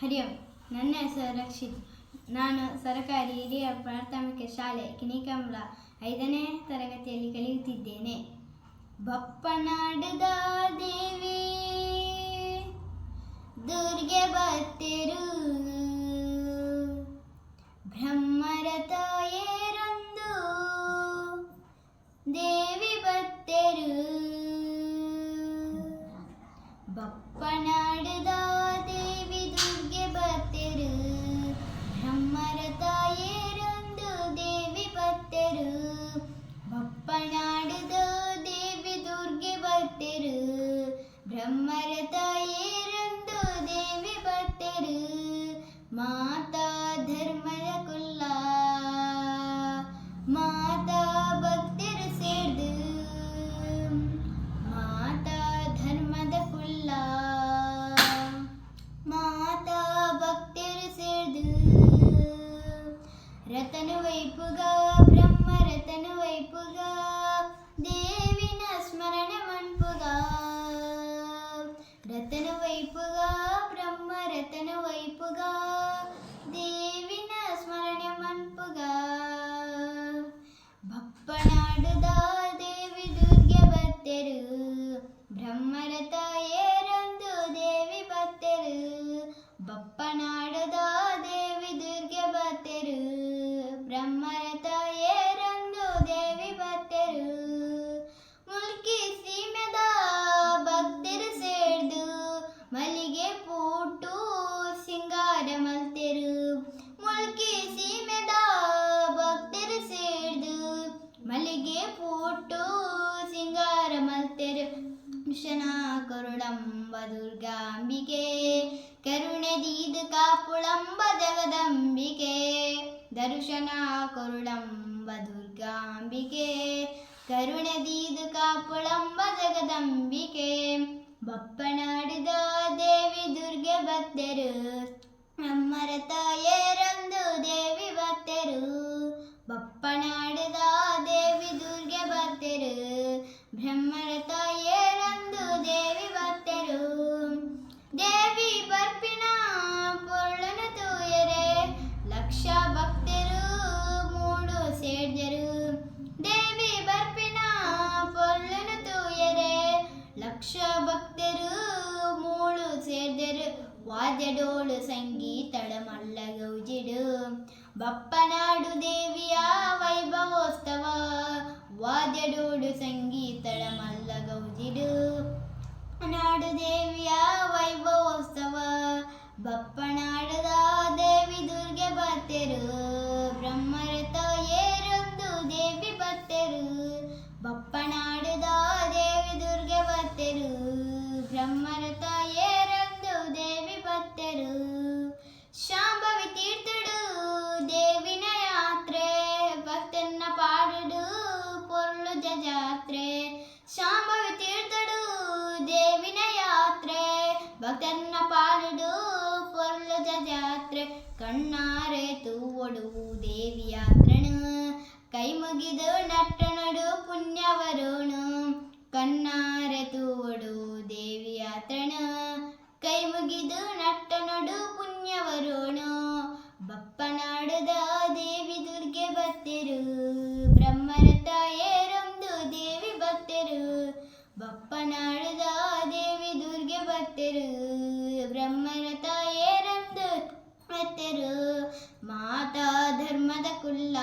ಹರಿ ಓಂ ನನ್ನ ಹೆಸರು ರಕ್ಷಿತ್. ನಾನು ಸರಕಾರಿ ಹಿರಿಯ ಪ್ರಾಥಮಿಕ ಶಾಲೆ ಕಿಣಿಕಂಬ್ಲ ಐದನೇ ತರಗತಿಯಲ್ಲಿ ಕಲಿಯುತ್ತಿದ್ದೇನೆ. ಬಪ್ಪನಾಡದ ದೇವಿ, ದುರ್ಗೆ ಬತ್ತೆರು, ಬ್ರಹ್ಮರ ಬ್ರಹ್ಮರ ತಾಯೇರೊಂದು ದೇವಿ ಬತ್ತೆರು ಮಾತಾ ಧರ್ಮದ ಕುಲ್ಲ ಮಾತಾ ಭಕ್ತರು ಸೇರ್ದು ಮಾತಾ ಧರ್ಮದ ಕುಲ್ಲ ಮಾತಾ ಭಕ್ತರು ಸೇರ್ದು ರತನು ವೈಪುಗ ಸಿಂಗಾರ ಶನ ಕರುಳಂಬ ದುರ್ಗಾಂಬಿಕೆ, ಕರುಣೆ ದೀದು ಕಾಪುಳಂಬ ಜಗದಂಬಿಕೆ, ದರ್ಶನ ಕರುಳಂಬ ದುರ್ಗಾಂಬಿಕೆ, ಕರುಣೆ ದೀದು ಕಾಪುಳಂಬ ಜಗದಂಬಿಕೆ ಬಪ್ಪನಾಡಿದ ದೇವಿ ದುರ್ಗೆ ಭಕ್ತರು ನಮ್ಮರ ತಾಯರಂದು ದೇವಿ ಭಕ್ತರು ಬಪ್ಪನಾಡಿದ ಬ್ರಹ್ಮರ ತಾಯೇರೊಂದು ದೇವಿ ಭಕ್ತರು ದೇವಿ ಬರ್ಪಿನ ಪೊರ್ಳನು ತೂಯರೆ ಲಕ್ಷ ಭಕ್ತರು ಮೂಡು ಸೇಡ್ದರು ದೇವಿ ಬರ್ಪಿನ ಪೊರ್ಳನು ತೂಯರೆ ಲಕ್ಷ ಭಕ್ತರು ಮೂಳು ಸೇರ್ದರು ವಾದ್ಯಡೋಳು ಸಂಗೀತಳ ಮಲ್ಲ ಗೌಜಿಡು ಬಪ್ಪನಾಡು ದೇವಿಯ ವೈಭವೋತ್ಸವ ವಾದ್ಯಡೋಡು ಸಂಗೀತಳ ಮಲ್ಲ ಗೌಜಿಡು ನಾಡು ದೇವಿಯ ವೈಭವೋತ್ಸವ ಕಣ್ಣಾರೆ ತೂವಡು ದೇವಿ ಯಾತ್ರಣು ಕೈ ಮುಗಿದು ನಟ್ಟನಡು ಪುಣ್ಯವರುಣು. ಕಣ್ಣಾರೆ ತೂವಡು ದೇವಿಯ ಯಾತ್ರಣ ಕೈ ನಟ್ಟನಡು ಪುಣ್ಯವರುಣು. ಬಪ್ಪನಾಡದ ದೇವಿ ದುರ್ಗೆ ಬತ್ತೆರು ಬತ್ತೆರು ಮಾತಾ ಧರ್ಮದ ಕುಲ್ಲ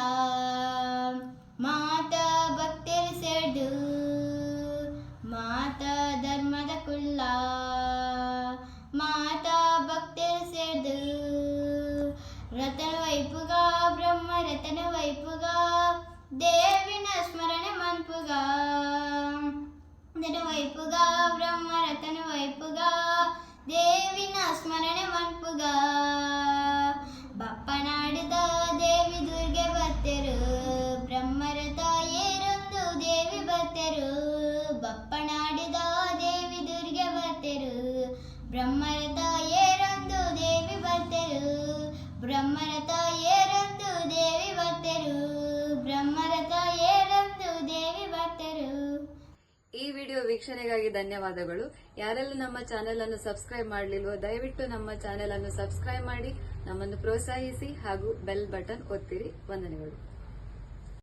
ಮಾತಾ ಭಕ್ತರು ಸೇಡು ಮಾತಾ ಧರ್ಮದ ಕುಲ್ಲ ಮಾತಾ ಭಕ್ತರು ಸೇಡು ರತನ ವೈಪುಗ ಬ್ರಹ್ಮ ರತನ ವೈಪುಗ ದೇವಿನ ಸ್ಮರಣೆ ಮನ್ಪುಗ ರತನ ವೈಪುಗ ಬ್ರಹ್ಮ ರತನ ವೈಪುಗ ಬಪ್ಪನಾಡಿದ ದೇವಿ ದುರ್ಗೆ ಬರ್ತೆರು ಬ್ರಹ್ಮರ ತಾಯೇರಂದು ದೇವಿ ಬರ್ತೆರು. ಬ್ರಹ್ಮರ ತಾಯೇರಂದು ದೇವಿ ಬರ್ತೆರು. ಬ್ರಹ್ಮರ ತಾಯೇರಂದು ದೇವಿ ಬರ್ತೆರು. ಈ ವಿಡಿಯೋ ವೀಕ್ಷಣೆಗಾಗಿ ಧನ್ಯವಾದಗಳು. ಯಾರೆಲ್ಲ ನಮ್ಮ ಚಾನೆಲ್ ಅನ್ನು ಸಬ್ಸ್ಕ್ರೈಬ್ ಮಾಡಲಿಲ್ವೋ, ದಯವಿಟ್ಟು ನಮ್ಮ ಚಾನೆಲ್ ಅನ್ನು ಸಬ್ಸ್ಕ್ರೈಬ್ ಮಾಡಿ, ನಮ್ಮನ್ನು ಪ್ರೋತ್ಸಾಹಿಸಿ ಹಾಗೂ ಬೆಲ್ ಬಟನ್ ಒತ್ತಿರಿ. ವಂದನೆಗಳು.